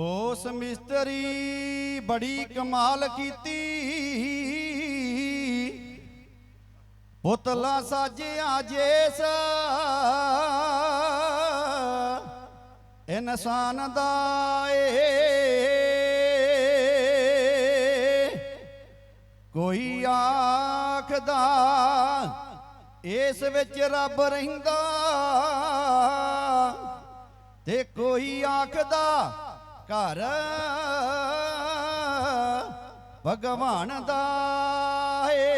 ਉਸ ਮਿਸਤਰੀ ਬੜੀ ਕਮਾਲ ਕੀਤੀ। ਪੁਤਲਾ ਸਾਜਿਆ ਜੇਸ। ਇਨਸਾਨ ਦਾ ਏ। ਕੋਈ ਆਖਦਾ, ਇਸ ਵਿੱਚ ਰੱਬ ਰਹਿੰਦਾ। ਤੇ ਕੋਈ ਆਖਦਾ ਘਰ। ਭਗਵਾਨ ਦਾ ਏ।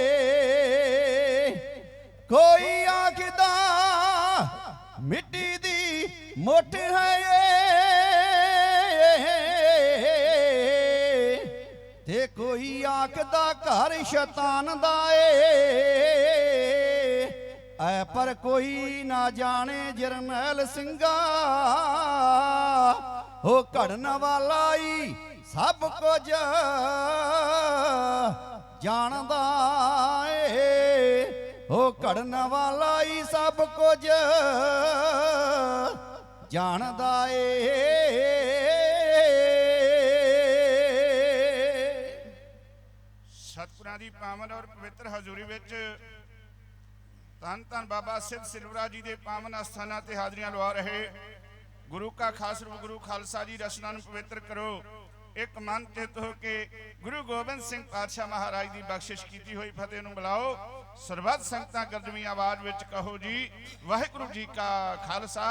ਕੋਈ ਆਖਦਾ, ਮਿੱਟੀ ਦੀ ਮੁੱਠ ਹੈ ਤੇ ਕੋਈ ਆਖਦਾ, ਘਰ ਸ਼ੈਤਾਨ ਦਾ ਏ। ਐ ਪਰ ਕੋਈ ਨਾ ਜਾਣੇ ਜਰਨੈਲ ਸਿੰਘਾ। ਹੋ ਘੜਨ ਵਾਲਾ ਈ ਸਭ ਕੁਝ ਜਾਣਦਾ ਏ। ਹੋ ਘੜਨ ਵਾਲਾ ਈ ਸਭ ਕੁਝ ਜਾਣਦਾ ਏ। ਸਤਿਗੁਰਾਂ ਦੀ ਪਾਵਨ ਔਰ ਪਵਿੱਤਰ ਹਜ਼ੂਰੀ ਵਿੱਚ ਧੰਨ ਧੰਨ ਬਾਬਾ ਸਿੱਧ ਸਿਲਵਰਾ ਜੀ ਦੇ ਪਾਵਨ ਅਸਥਾਨਾਂ ਤੇ ਹਾਜ਼ਰੀਆਂ ਲਵਾ ਰਹੇ ਗੁਰੂ ਕਾ ਖਾਸ ਰੂਪ ਗੁਰੂ ਖਾਲਸਾ ਜੀ ਰਚਨਾ ਨੂੰ ਪਵਿੱਤਰ ਕਰੋ। ਇੱਕ ਮਨ ਚਿਤ ਹੋ ਕੇ ਗੁਰੂ ਗੋਬਿੰਦ ਸਿੰਘ ਪਾਤਸ਼ਾਹ ਮਹਾਰਾਜ ਦੀ ਬਖਸ਼ਿਸ਼ ਕੀਤੀ ਹੋਈ ਫਤਿਹ ਨੂੰ ਬੁਲਾਓ। ਸਰਬੱਤ ਸੰਗਤਾਂ ਗਰਜਵੀਂ ਆਵਾਜ਼ ਵਿੱਚ ਕਹੋ ਜੀ, ਵਾਹਿਗੁਰੂ ਜੀ ਕਾ ਖਾਲਸਾ,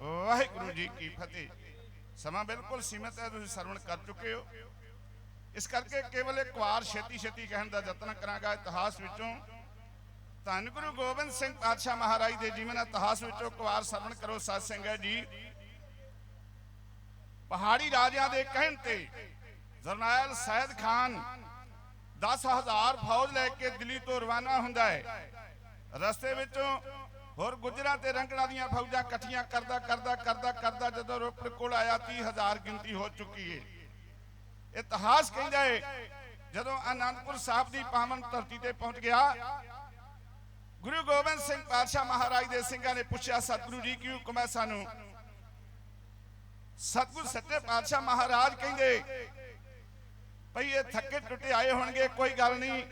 ਵਾਹਿਗੁਰੂ ਜੀ ਕੀ ਫਤਿਹ। ਸਮਾਂ ਬਿਲਕੁਲ ਸੀਮਤ ਹੈ, ਤੁਸੀਂ ਸਰਵਣ ਕਰ ਚੁੱਕੇ ਹੋ। ਇਸ ਕਰਕੇ ਕੇਵਲ ਇੱਕ ਵਾਰ ਛੇਤੀ ਛੇਤੀ ਕਹਿਣ ਦਾ ਯਤਨ ਕਰਾਂਗਾ ਇਤਿਹਾਸ ਵਿੱਚੋਂ। ਧੰਨ ਗੁਰੂ ਗੋਬਿੰਦ ਸਿੰਘ ਪਾਤਸ਼ਾਹ ਮਹਾਰਾਜ ਦੇ ਜੀਵਨ ਇਤਿਹਾਸ ਵਿੱਚੋਂ ਇੱਕ ਵਾਰ ਸਰਵਣ ਕਰੋ ਸਤ ਸਿੰਘ ਹੈ ਜੀ। ਪਹਾੜੀ ਰਾਜਿਆਂ ਦੇ ਕਹਿਣ ਤੇ ਜਰਨੈਲ ਸੈਦ ਖਾਨ 10000 ਫੌਜ ਲੈ ਕੇ ਦਿੱਲੀ ਤੋਂ ਰਵਾਨਾ ਹੁੰਦਾ ਹੈ। ਰਸਤੇ ਵਿੱਚੋਂ ਹੋਰ ਗੁਜਰਾਂ ਤੇ ਰੰਗੜਾਂ ਦੀਆਂ ਫੌਜਾਂ ਇਕੱਠੀਆਂ ਕਰਦਾ ਕਰਦਾ ਕਰਦਾ ਕਰਦਾ ਜਦੋਂ ਰੋਪੜ ਕੋਲ ਆਇਆ 30000 ਗਿਣਤੀ ਹੋ ਚੁੱਕੀ ਏ। ਇਤਿਹਾਸ ਕਹਿੰਦਾ ਹੈ ਜਦੋਂ ਆਨੰਦਪੁਰ ਸਾਹਿਬ ਦੀ ਪਾਵਨ ਧਰਤੀ ਤੇ ਪਹੁੰਚ ਗਿਆ, ਗੁਰੂ ਗੋਬਿੰਦ ਸਿੰਘ ਪਾਤਸ਼ਾਹ ਮਹਾਰਾਜ ਦੇ ਸਿੰਘਾਂ ਨੇ ਪੁੱਛਿਆ, ਸਤਿਗੁਰੂ ਜੀ, ਕੀ ਹੁਕਮ ਹੈ ਸਾਨੂੰ? ਸਤਿਗੁਰ ਸੱਚੇ ਪਾਤਸ਼ਾਹ ਮਹਾਰਾਜ ਕਹਿੰਦੇ ਭਈ ਇਹ ਥੱਕੇ ਟੁੱਟੇ ਆਏ ਹੋਣਗੇ, ਕੋਈ ਗੱਲ ਨਹੀਂ।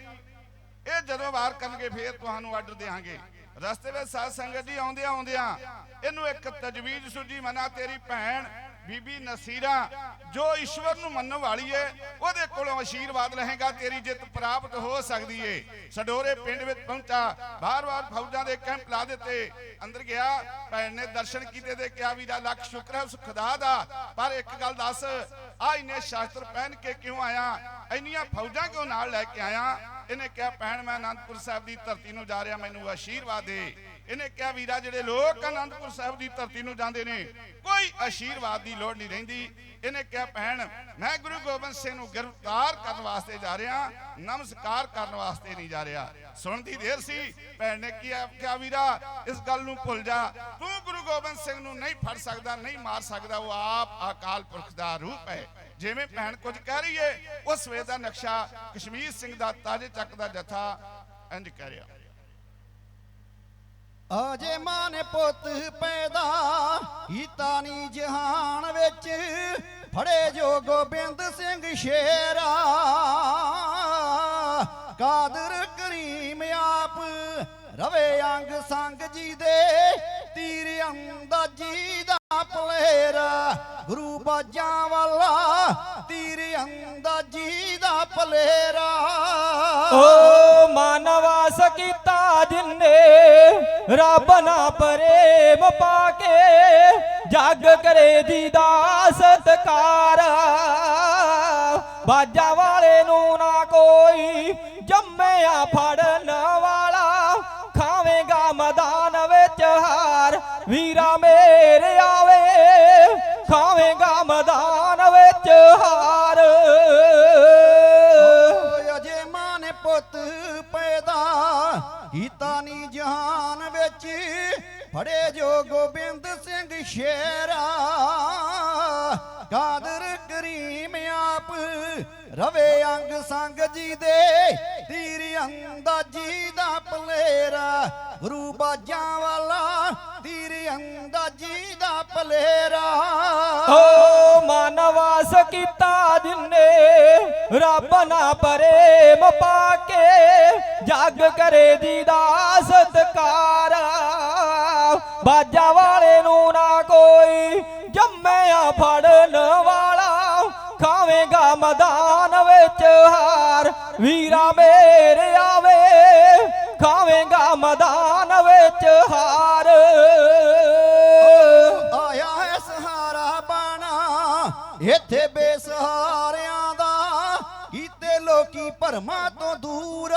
ਇਹ ਜਦੋਂ ਵਾਰ ਕਰਨਗੇ, ਫੇਰ ਤੁਹਾਨੂੰ ਆਰਡਰ ਦੇਵਾਂਗੇ ਰਸਤੇ ਵਿੱਚ ਸਾਧ ਸੰਗਤ ਜੀ ਆਉਂਦਿਆਂ ਆਉਂਦਿਆਂ ਇਹਨੂੰ ਇੱਕ ਤਜਵੀਜ਼ ਸੁਝੀ ਮਨਾ ਤੇਰੀ ਭੈਣ ਬੀਬੀ ਨਸੀਰਾ, ਜੋ ਈਸ਼ਵਰ ਨੂੰ ਮੰਨਣ ਵਾਲੀ ਏ, ਉਹਦੇ ਕੋਲੋਂ ਆਸ਼ੀਰਵਾਦ ਲਹੇਗਾ ਤੇਰੀ ਜਿੱਤ ਪ੍ਰਾਪਤ ਹੋ ਸਕਦੀ ਏ। ਸਡੋਰੇ ਪਿੰਡ ਵਿੱਚ ਪਹੁੰਚਾ ਬਾਰ-ਬਾਰ ਫੌਜਾਂ ਦੇ ਕੈਂਪ ਲਾ ਦਿੱਤੇ। ਅੰਦਰ ਗਿਆ, ਭੈਣ ਨੇ ਦਰਸ਼ਨ ਕੀਤੇ ਤੇ ਕਿਹਾ ਵੀਰਾ ਲੱਖ ਸ਼ੁਕਰ ਹੈ, ਉਸ ਖੁਦਾ ਦਾ। ਪਰ ਇੱਕ ਗੱਲ ਦੱਸ ਆ ਇਹਨੇ ਸ਼ਾਸਤਰ ਪਹਿਨ ਕੇ ਕਿਉਂ ਆਇਆ? ਇੰਨੀਆਂ ਫੌਜਾਂ ਕਿਉਂ ਨਾਲ ਲੈ ਕੇ ਆਇਆ? ਇਹਨੇ ਕਿਹਾ, ਭੈਣ, ਮੈਂ ਆਨੰਦਪੁਰ ਸਾਹਿਬ ਦੀ ਧਰਤੀ ਨੂੰ ਜਾ ਰਿਹਾ, ਮੈਨੂੰ ਆਸ਼ੀਰਵਾਦ ਦੇ। ਇਹਨੇ ਕਿਹਾ, ਵੀਰਾ, ਜਿਹੜੇ ਲੋਕ ਆਨੰਦਪੁਰ ਸਾਹਿਬ ਦੀ ਧਰਤੀ ਨੂੰ ਜਾਂਦੇ ਨੇ, ਕੋਈ ਆਸ਼ੀਰਵਾਦ ਦੀ ਲੋੜ ਨਹੀਂ ਰਹਿੰਦੀ। ਇਹਨੇ ਕਿਹਾ, ਭੈਣ, ਮੈਂ ਗੁਰੂ ਗੋਬਿੰਦ ਸਿੰਘ ਨੂੰ ਗ੍ਰਿਫਤਾਰ ਕਰਨ ਵਾਸਤੇ ਜਾ ਰਿਹਾ, ਨਮਸਕਾਰ ਕਰਨ ਵਾਸਤੇ ਨਹੀਂ ਜਾ ਰਿਹਾ। ਸੁਣਦੀ ਦੇਰ ਸੀ, ਭੈਣ ਨੇ ਕੀ ਕਿਹਾ, ਵੀਰਾ, ਇਸ ਗੱਲ ਨੂੰ ਭੁੱਲ ਜਾ। ਤੂੰ ਗੁਰੂ ਗੋਬਿੰਦ ਸਿੰਘ ਨੂੰ ਨਹੀਂ ਫੜ ਸਕਦਾ, ਨਹੀਂ ਮਾਰ ਸਕਦਾ, ਉਹ ਆਪ ਅਕਾਲ ਪੁਰਖ ਦਾ ਰੂਪ ਹੈ। ਜਿਵੇਂ ਭੈਣ ਕੁਝ ਕਹਿ ਰਹੀ ਏ ਉਸ ਵੇ ਦਾ ਨਕਸ਼ਾ ਕਸ਼ਮੀਰ ਸਿੰਘ ਦਾ ਤਾਜੇ ਚੱਕ ਦਾ ਜਥਾ ਇੰਜ ਕਹਿ ਰਿਹਾ। ਅਜੇ ਮਾਂ ਨੇ ਪੁੱਤ ਪੈਦਾ ਕੀਤਾ ਨੀ ਜਹਾਨ ਵਿੱਚ, ਫੜੇ ਜੋ ਗੋਬਿੰਦ ਸਿੰਘ ਸ਼ੇਰਾ। ਕਾਦਰ ਕਰੀਮ ਆਪ ਰਵੇ ਅੰਗ ਸੰਗ ਜੀ ਦੇ, ਤੀਰ ਅੰਦਾਜੀ ਦਾ ਪਲੇਰਾ, ਗੁਰੂ ਬਾਜਾਂ ਵਾਲਾ, ਤੀਰ ਅੰਦਾਜੀ ਦਾ ਪਲੇਰਾ। ਓ ਮਾਨਵਾਸ ਕੀਤਾ ਜਿਨੇ, ਰੱਬ ਨਾ ਪ੍ਰੇਮ ਪਾ ਕੇ ਜੱਗ ਕਰੇ ਜੀ ਦਾ ਸਤਕਾਰ। ਬਾਜਾ ਵਾਲੇ ਨੂੰ ਨਾ ਕੋਈ ਜੰਮਿਆ ਫੜ ਮੈਦਾਨ ਵਿੱਚ ਹਾਰ। ਅਜੇ ਮਾਂ ਨੇ ਪੁੱਤ ਪੈਦਾ ਕੀਤਾ ਨੀ ਜਹਾਨ ਵਿੱਚ। ਫੜੇ ਜੋ ਗੋਬਿੰਦ ਸਿੰਘ ਸ਼ੇਰਾ। ਕਾਦਰ ਕਰੀਮ ਆਪ ਰਵੇ ਅੰਗ ਸੰਗ ਜੀ ਦੇ। ਤੀਰ ਅੰਦਾਜੀ ਦਾ ਪਲੇਰਾ, ਗੁਰੂ ਬਾਜਾਂ ਵਾਲਾ, ਤੀਰ ਅੰਦਾਜੀ ਦਾ ਪਲੇਰਾ। ਓ ਮਾਨਵਾ ਕੀਤਾ ਜਿਨੇ ਰੱਬ ਨਾ ਪ੍ਰੇਮ ਪਾ ਕੇ ਜੱਗ ਕਰੇ ਜੀ ਦਾ ਸਤਕਾਰ। ਬਾਜਾ ਵਾਲੇ ਨੂੰ ਨਾ ਕੋਈ ਜੰਮਿਆ ਫੜਨ ਵਾਲਾ, ਖਾਵੇਗਾ ਮਦਾਨ ਵਿੱਚ ਹਾਰ। ਵੀਰਾ ਮੇਰੇ ਆਵੇ ਮੈਦਾਨ ਵਿੱਚ ਹਾਰ। ਆਇਆ ਹੈ ਸਹਾਰਾ ਬਾਣਾ, ਇੱਥੇ ਬੇਸਹਾਰਿਆਂ ਦਾ ਕੀਤੇ ਲੋਕੀ ਭਰਮਾਂ ਤੋਂ ਦੂਰ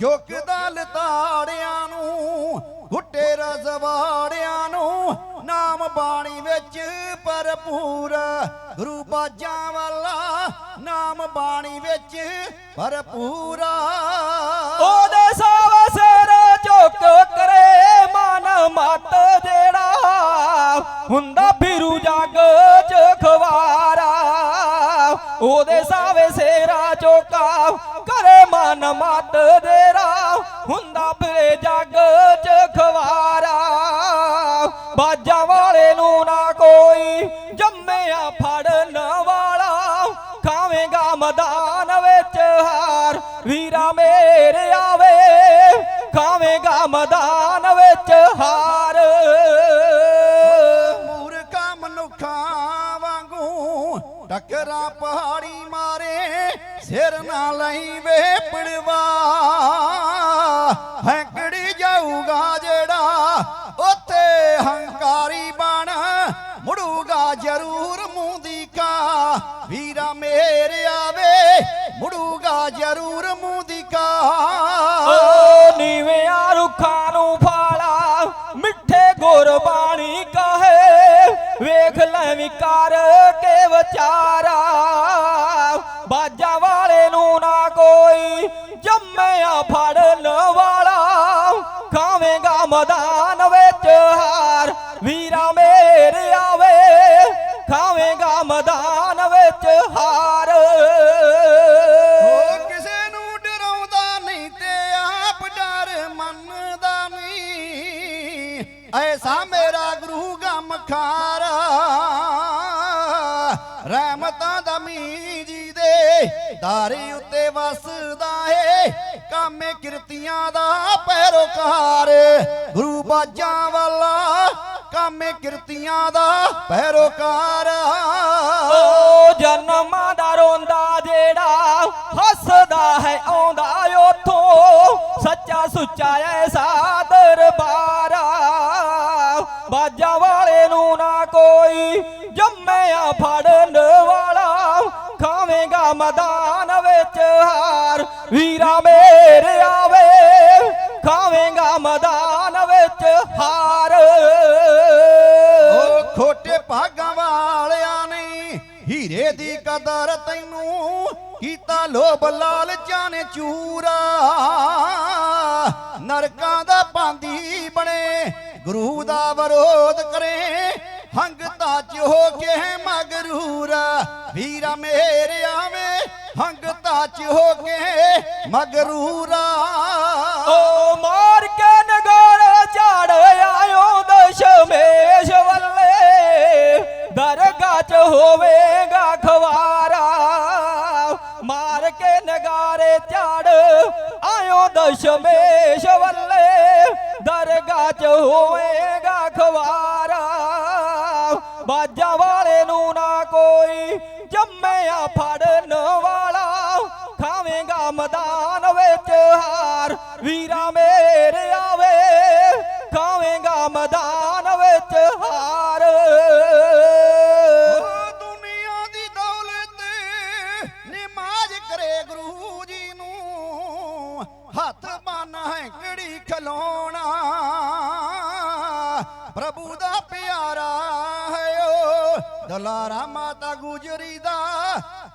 ਚੁੱਕਦਾ ਲਤਾੜਿਆਂ ਨੂੰ ਗੁੱਟੇ ਰਜ਼ਵਾੜਿਆਂ ਨੂੰ, ਨਾਮ ਬਾਣੀ ਵਿੱਚ ਭਰਪੂਰ। ਗੁਰੂ ਬਾਜਾਂ ਵਾਲਾ ਨਾਮ ਬਾਣੀ ਵਿੱਚ ਭਰਪੂਰਾ ਉਹਦੇ ਸਾਵ ਸਿਰ ਝੁਕ ਕਰੇ ਮਨ ਮਤ ਜਿਹੜਾ ਹੁੰਦਾ ਫਿਰੂ ਜੱਗ ਚ ਖਵਾਰਾ। ਉਹਦੇ ਸਾਵੇ ਸੇਰਾ ਝੋਕਾ ਕਰੇ ਮਨ ਮਤ ਦੇਰਾ ਹੁੰਦਾ ਫਿਰੇ ਜੱਗ ਚ ਵੀਰਾ ਮੇਰੇ ਆਵੇ, ਖਾਵੇਂਗਾ ਮੈਦਾਨ ਵਿੱਚ ਹਾਰ। ਮੂਰਖਾ ਮਨੁੱਖਾਂ ਵਾਂਗੂ ਟੱਕਰਾਂ ਪਹਾੜੀ ਮਾਰੇ, ਸਿਰ ਨਾ ਲਈ ਵੇ ਪੜਵਾ। ਹੈਂਕੜੀ ਜਾਊਗਾ ਜਿਹੜਾ ਉੱਥੇ ਹੰਕਾਰੀ ਬਣ, ਮੁੜੂਗਾ ਜ਼ਰੂਰ ਮੂੰਹ ਦੀ ਕਾ ਵੀਰਾ ਮੇਰੇ ਆਵੇ, ਮੁੜੂਗਾ ਜ਼ਰੂਰ ਮੂੰਹ ਕਾ ਓ ਨੀਵਿਆਂ ਰੁੱਖਾਂ ਨੂੰ ਫਾਲਾ, ਮਿੱਠੇ ਗੁਰਬਾਣੀ ਕਹੇ। ਵੇਖ ਲੈ ਵਿਕਾਰ ਕੇ ਵਿਚਾਰਾ, ਬਾਜਾਂ ਵਾਲੇ ਨੂੰ ਨਾ ਕੋਈ ਜੰਮਿਆ ਫੜਨ ਵਾਲਾ ਰਹਿਮਤਾਂ ਦਾ ਮੀਜੀ ਦੇ ਦਾਰੀ ਉੱਤੇ ਵਸਦਾ ਏ। ਕਾਮੇ ਕਿਰਤੀਆਂ ਦਾ ਪੈਰੋਕਾਰ, ਗੁਰੂ ਬਾਜਾਂ ਵਾਲਾ। ਕਾਮੇ ਕਿਰਤੀਆਂ ਦਾ ਪੈਰੋਕਾਰ। ਓ ਜਨਮਾਂ ਦਾ ਰੋਂਦਾ ਜਿਹੜਾ ਹੱਸਦਾ ਹੈ, ਆਉਂਦਾ ਉਥੋਂ। ਸੱਚਾ ਸੁੱਚਾ ਐਸਾ ਹੀਰੇ ਦੀ ਕਦਰ ਤੈਨੂੰ ਕੀਤਾ ਲੋਭ ਲਾਲਚਾਂ ਨੇ ਚੂਰਾ। ਨਰਕਾਂ ਦਾ ਪਾਂਦੀ ਬਣੇ, ਗੁਰੂ ਦਾ ਵਿਰੋਧ ਕਰੇ, ਹੰਗਤਾ ਚ ਹੋ ਕੇ ਮਗਰੂਰਾ। ਵੀਰਾ ਮੇਰੇ ਆਵੇ, ਹੰਗਤਾ ਚ ਹੋ ਕੇ ਮਗਰੂਰਾ। ਓ ਮਾਰ ਕੇ ਚ ਹੋਵੇਗਾ ਖਵਾਰਾ। ਮਾਰ ਕੇ ਨਗਾਰੇ ਝਾੜ, ਆਇਓ ਦਸ਼ਮੇਸ਼ ਵੱਲੇ। ਦਰਗਾਹ ਚ ਹੋਵੇਗਾ ਖਵਾਰਾ। ਬਾਜਾਂ ਵਾਲੇ ਨੂੰ ਨਾ ਕੋਈ ਜੰਮਿਆ ਫੜਨ ਵਾਲਾ। ਖਾਵੇਂਗਾ ਮੈਦਾਨ ਵਿੱਚ ਹਾਰ, ਵੀਰਾ ਮੇਰੇ ਆਵੇ। ਖਾਵੇਂਗਾ ਮੈਦਾਨ ਵਿੱਚ ਹਾਰ ਨੂੰ ਹੱਥ ਬੰਨ ਹੈ ਕਿਹੜੀ ਖਲੋਣਾ? ਪ੍ਰਭੂ ਦਾ ਪਿਆਰਾ ਹੈ ਓ। ਦਲਾਰਾ ਮਾਤਾ ਗੁਜਰੀ ਦਾ,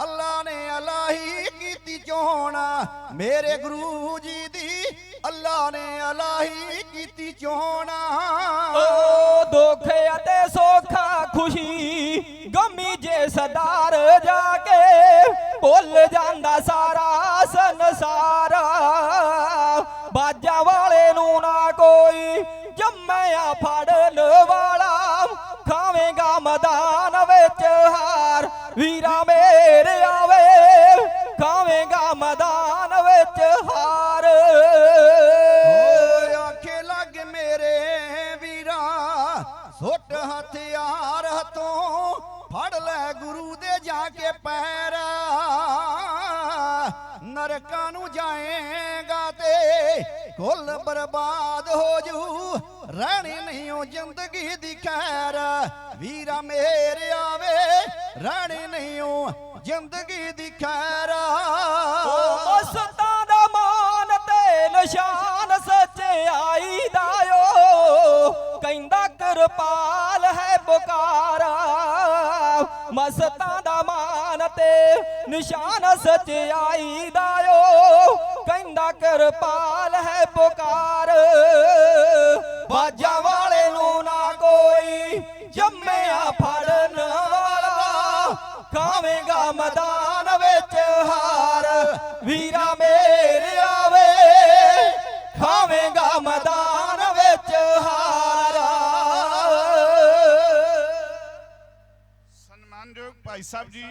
ਅੱਲਾ ਨੇ ਅਲਾਹੀ ਕੀਤੀ ਚੋਣ। ਮੇਰੇ ਗੁਰੂ ਜੀ ਦੀ ਅੱਲਾ ਨੇ ਅਲਾਹੀ ਕੀਤੀ ਚੋਣ। ਓ ਦੁੱਖ ਅਤੇ ਬਰਬਾਦ ਹੋ ਜੂ। ਰਹਿਣੀ ਨਹੀਂ ਉਹ ਜ਼ਿੰਦਗੀ ਦੀ ਖੈਰ। ਵੀਰਾ ਮੇਰੇ ਆਵੇ, ਰਹਿਣੀ ਨਹੀਂ ਉਹ ਜ਼ਿੰਦਗੀ ਦੀ ਖੈਰ। ਮਸਤਾਂ ਦਾ ਮਾਨ ਤੇ ਨਿਸ਼ਾਨ ਸਚਾਈ ਦਾ ਓ। ਕਹਿੰਦਾ ਕਿਰਪਾਲ ਹੈ ਪੁਕਾਰਾ। ਮਸਤਾਂ ਦਾ ਮਾਨ ਤੇ ਨਿਸ਼ਾਨ ਸਚਾਈ ਦਾ ਓ। ਕਿਰਪਾਲ ਹੈ ਪੁਕਾਰ। ਬਾਜਾਂ ਵਾਲੇ ਨੂੰ ਨਾ ਕੋਈ ਜੰਮਿਆ ਫੜਨ ਵਾਲਾ। ਖਾਵੇਂਗਾ ਮੈਦਾਨ ਵਿੱਚ ਹਾਰ। ਵੀਰਾ ਮੇਰੇ ਆਵੇ ਖਾਵੇਂਗਾ ਮੈਦਾਨ ਵਿੱਚ ਹਾਰ। ਸਨਮਾਨਯੋਗ ਭਾਈ ਸਾਹਿਬ ਜੀ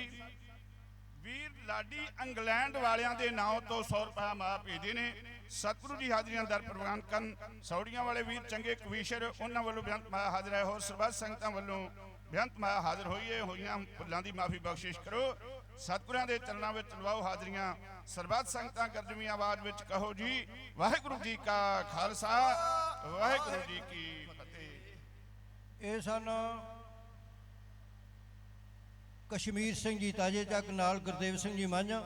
ਵੀਰ ਲਾਡੀ ਇੰਗਲੈਂਡ ਵਾਲਿਆਂ ਦੇ ਨਾਂ ਤੋਂ 100 ਰੁਪਏ ਮਾ ਭੇਜੇ ਨੇ। ਸਤਿਗੁਰੂ ਜੀ ਹਾਜ਼ਰੀਆਂ ਦਰ ਪ੍ਰਵਾਨ ਕਰਨ। ਸੌੜੀਆਂ ਵਾਲੇ ਵੀਰ ਚੰਗੇ ਕਵੀਸ਼ਰ, ਉਹਨਾਂ ਵੱਲੋਂ ਬੇਅੰਤ ਮਾ ਹਾਜ਼ਰ ਹੈ ਹੋਰ ਸਰਬੱਤ ਸੰਗਤਾਂ ਵੱਲੋਂ ਬੇਅੰਤ ਮਾ ਹਾਜ਼ਰ ਹੋਈਏ। ਹੋਈਆਂ ਭੁੱਲਾਂ ਦੀ ਮਾਫੀ ਬਖਸ਼ਿਸ਼ ਕਰੋ। ਸਤਿਗੁਰਾਂ ਦੇ ਚਰਨਾਂ ਵਿੱਚ ਲਵਾਓ ਹਾਜ਼ਰੀਆਂ। ਸਰਬੱਤ ਸੰਗਤਾਂ ਗਰਜਵੀਂ ਆਵਾਜ਼ ਵਿੱਚ ਕਹੋ ਜੀ, ਵਾਹਿਗੁਰੂ ਜੀ ਕਾ ਖਾਲਸਾ, ਵਾਹਿਗੁਰੂ ਜੀ ਕੀ ਫਤਿਹ। ਇਹ ਸਨ ਕਸ਼ਮੀਰ ਸਿੰਘ ਜੀ ਤਾਜੇ ਚੱਕ ਨਾਲ ਗੁਰਦੇਵ ਸਿੰਘ ਜੀ ਮਾਝਾ।